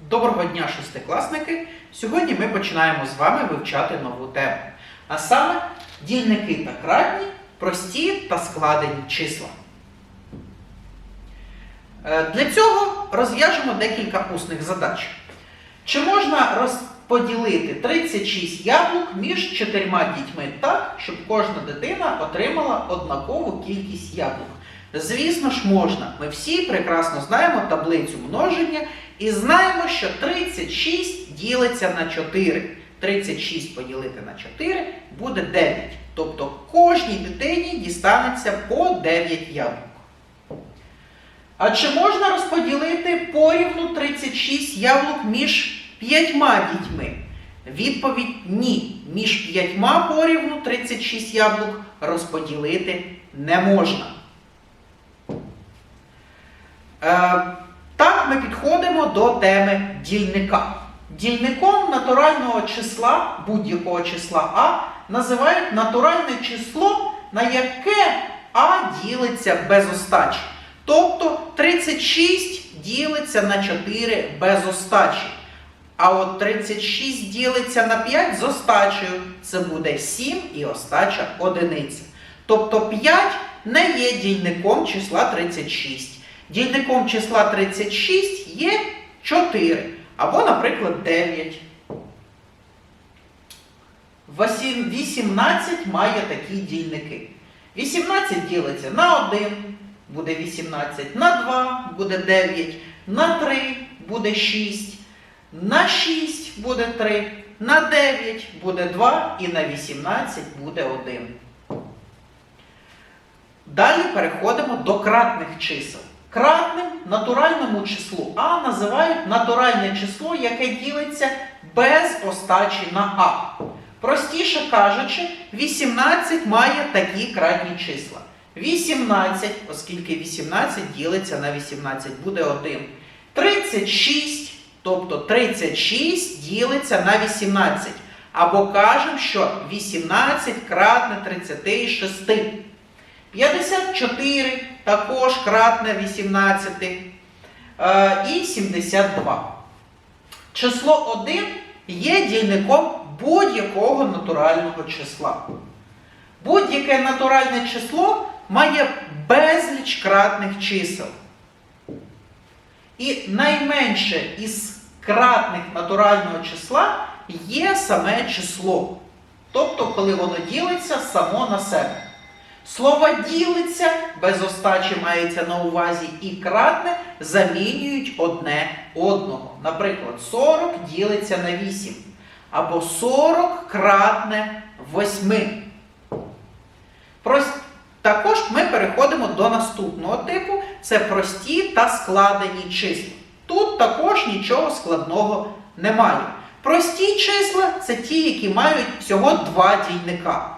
Доброго дня, шестикласники! Сьогодні ми починаємо з вами вивчати нову тему. А саме дільники та кратні, прості та складені числа. Е, Для цього розв'яжемо декілька усних задач. Чи можна розподілити 36 яблук між чотирма дітьми так, щоб кожна дитина отримала однакову кількість яблук? Звісно ж, можна. Ми всі прекрасно знаємо таблицю множення і знаємо, що 36 ділиться на 4. 36 поділити на 4 буде 9. Тобто кожній дитині дістанеться по 9 яблук. А чи можна розподілити порівну 36 яблук між п'ятьма дітьми? Відповідь ні. Між п'ятьма порівну 36 яблук розподілити не можна. Е, так ми підходимо до теми дільника. Дільником натурального числа, будь-якого числа А, називають натуральне число, на яке А ділиться без остачі. Тобто 36 ділиться на 4 без остачі. А от 36 ділиться на 5 з остачею. Це буде 7 і остача одиниця. Тобто 5 не є дільником числа 36. Дільником числа 36 є 4. Або, наприклад, 9. 18 має такі дільники. 18 ділиться на 1, буде 18, на 2 буде 9, на 3 буде 6, на 6 буде 3, на 9 буде 2 і на 18 буде 1. Далі переходимо до кратних чисел. Кратним натуральному числу А називають натуральне число, яке ділиться без остачі на А. Простіше кажучи, 18 має такі кратні числа. 18, оскільки 18 ділиться на 18, буде 1. 36, тобто 36 ділиться на 18. Або кажемо, що 18 кратне 36. 54 також кратне 18 е, і 72. Число 1 є дільником будь-якого натурального числа. Будь-яке натуральне число має безліч кратних чисел. І найменше із кратних натурального числа є саме число. Тобто, коли воно ділиться само на себе. Слово ділиться без остачі мається на увазі і кратне замінюють одне одного. Наприклад, 40 ділиться на 8. Або 40 кратне 8. Прос- Також ми переходимо до наступного типу: це прості та складені числа. Також нічого складного немає. Прості числа це ті, які мають всього два дільника.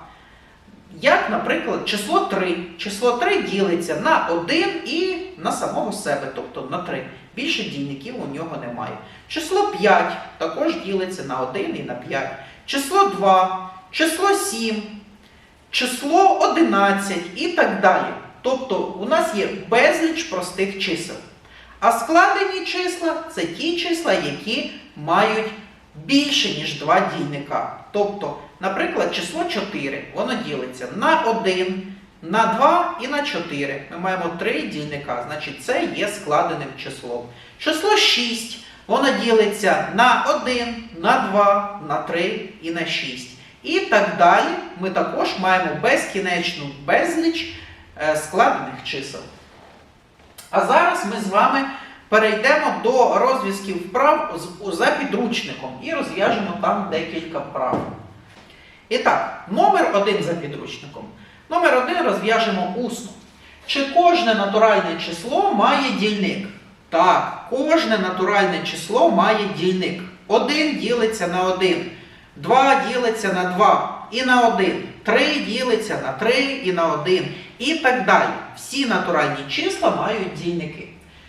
Як, наприклад, число 3. Число 3 ділиться на 1 і на самого себе, тобто на 3. Більше дільників у нього немає. Число 5 також ділиться на 1 і на 5. Число 2, число 7, число 11 і так далі. Тобто у нас є безліч простих чисел. А складені числа це ті числа, які мають більше, ніж два дільника. Тобто, наприклад, число 4, воно ділиться на 1, на 2 і на 4. Ми маємо три дільника, значить це є складеним числом. Число 6, воно ділиться на 1, на 2, на 3 і на 6. І так далі ми також маємо безкінечну безліч е, складених чисел. А зараз ми з вами перейдемо до розв'язків вправ за підручником і розв'яжемо там декілька вправ. І так, номер один за підручником. Номер один розв'яжемо усно. Чи кожне натуральне число має дільник? Так, кожне натуральне число має дільник. Один ділиться на один, два ділиться на два і на один, три ділиться на три і на один. І так далі. Всі натуральні числа мають дільники.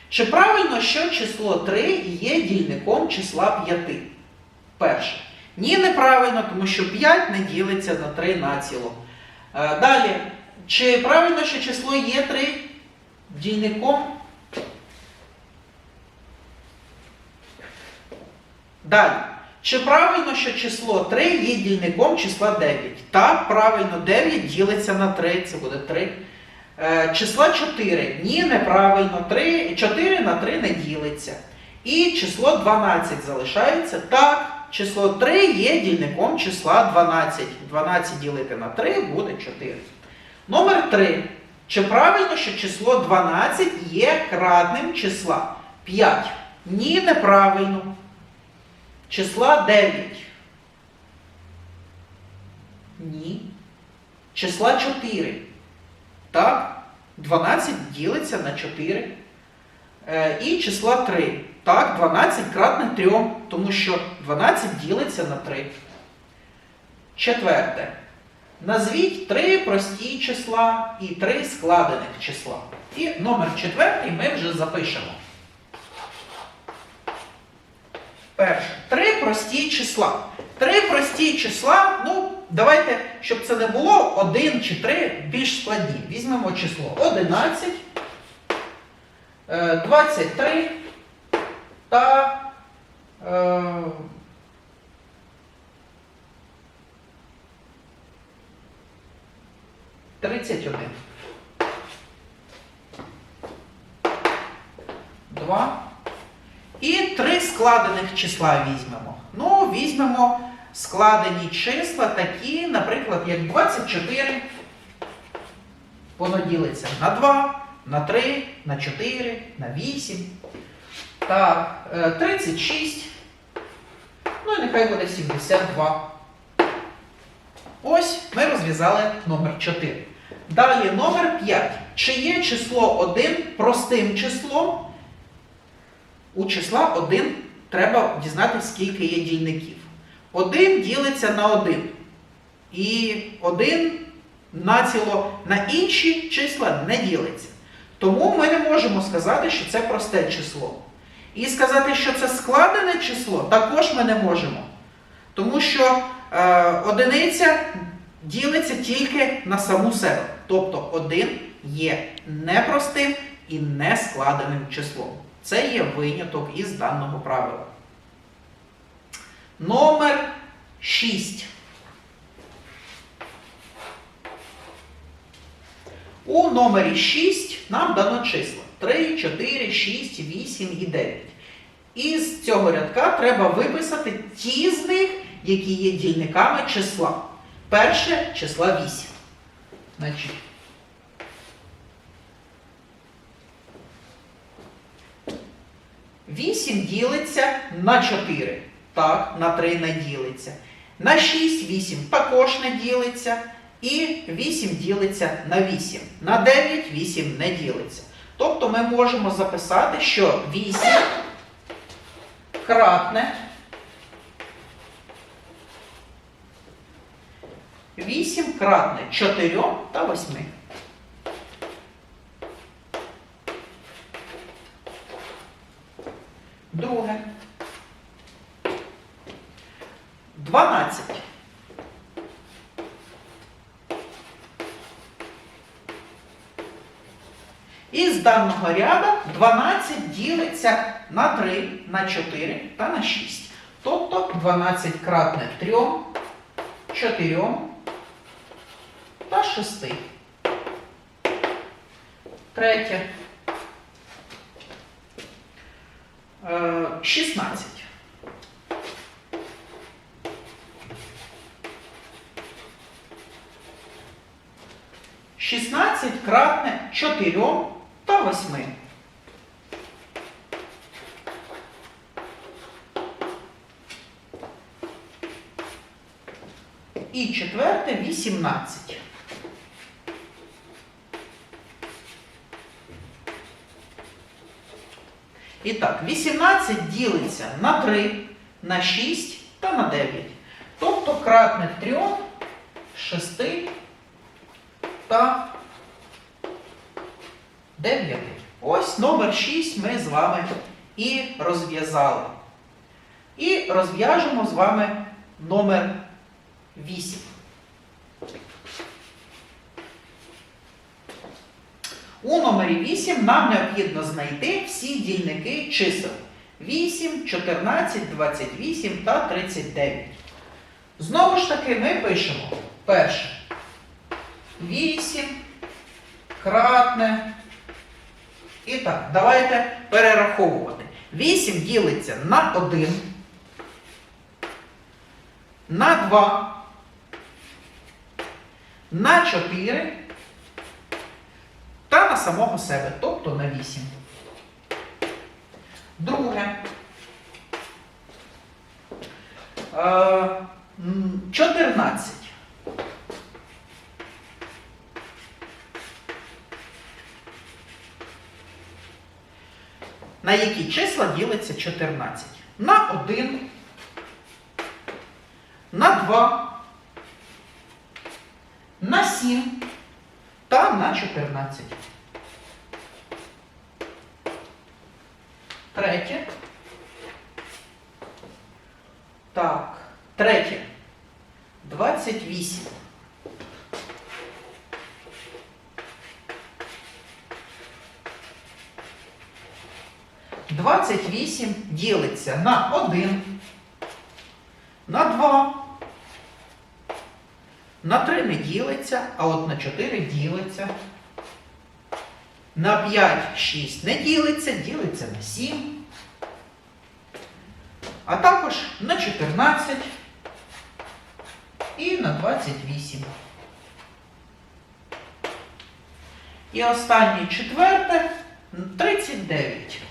Чи правильно, що число 3 є дільником числа 5? Перше. Ні, неправильно, тому що 5 не ділиться на 3 націло. Е, Далі. Чи правильно, що число є 3 дільником Далі. Чи правильно, що число 3 є дільником числа 9? Так, правильно, 9 ділиться на 3, це буде 3. Е, числа 4. Ні, неправильно. 3, 4 на 3 не ділиться. І число 12 залишається. Так, число 3 є дільником числа 12. 12 ділити на 3 буде 4. Номер 3. Чи правильно, що число 12 є кратним числа 5? Ні, неправильно. Числа 9. Ні. Числа 4. Так. 12 ділиться на 4. Е, і числа 3. Так, 12 кратне 3, тому що 12 ділиться на 3. Четверте. Назвіть три прості числа і три складених числа. І номер четвертий ми вже запишемо. Перше. Три прості числа. Три прості числа, ну, давайте, щоб це не було один чи три більш складні. Візьмемо число 11, е, 23 та е, Тридцять один. Два. І три складених числа візьмемо. Ну, візьмемо складені числа такі, наприклад, як 24. Воно ділиться на 2, на 3, на 4, на 8. Так, е, 36. Ну і нехай буде 72. Ось ми розв'язали номер 4. Далі номер 5. Чи є число 1 простим числом? У числа 1 треба дізнатися, скільки є дільників. 1 ділиться на 1. І 1 націло на інші числа не ділиться. Тому ми не можемо сказати, що це просте число. І сказати, що це складене число, також ми не можемо. Тому що е, одиниця ділиться тільки на саму себе. Тобто 1 є непростим і нескладеним числом. Це є виняток із даного правила. Номер 6. У номері 6 нам дано числа 3, 4, 6, 8 і 9. Із цього рядка треба виписати ті з них, які є дільниками числа. Перше числа 8. Значить, Вісім ділиться на 4. Так, на 3 не ділиться. На 6 8 також не ділиться. І 8 ділиться на 8. На 9 8 не ділиться. Тобто ми можемо записати, що 8 кратне 8 кратне 4 та 8. Друге. 12. Із даного ряда 12 ділиться на 3, на 4 та на 6. Тобто 12 кратне 3, 4 та 6. Третє. Е, 16. Шістнадцять кратне чотирьом та восьми. І четверте вісімнадцять. І так, 18 ділиться на 3, на 6 та на 9. Тобто кратне 3, 6 та 9. Ось номер 6 ми з вами і розв'язали. І розв'яжемо з вами номер 8. У номері 8 нам необхідно знайти всі дільники чисел 8, 14, 28 та 39. Знову ж таки, ми пишемо перше 8 кратне. І так, давайте перераховувати. 8 ділиться на 1, на 2, на 4 та на самого себе, тобто на 8. Друге. Е, 14. На які числа ділиться 14? На 1, на 2, на 7 та на 14. Третє. Так, третє. 28. Двадцять вісім ділиться на один, на два, на три не ділиться, а от на чотири ділиться. На 5, 6 не ділиться, ділиться на 7. А також на 14 і на 28. І останнє четверте 39.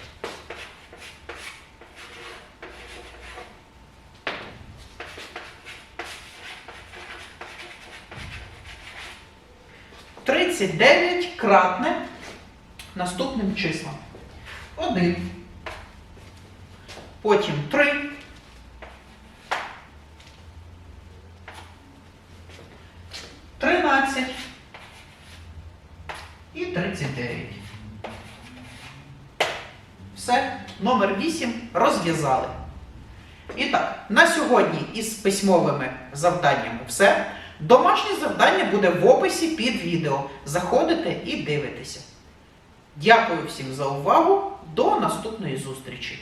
Тридцять дев'ять кратне наступним числам. 1. Потім 3. Тринадцять і 39. Все, номер 8 розв'язали. І так, на сьогодні із письмовими завданнями все. Домашнє завдання буде в описі під відео. Заходите і дивитеся. Дякую всім за увагу. До наступної зустрічі!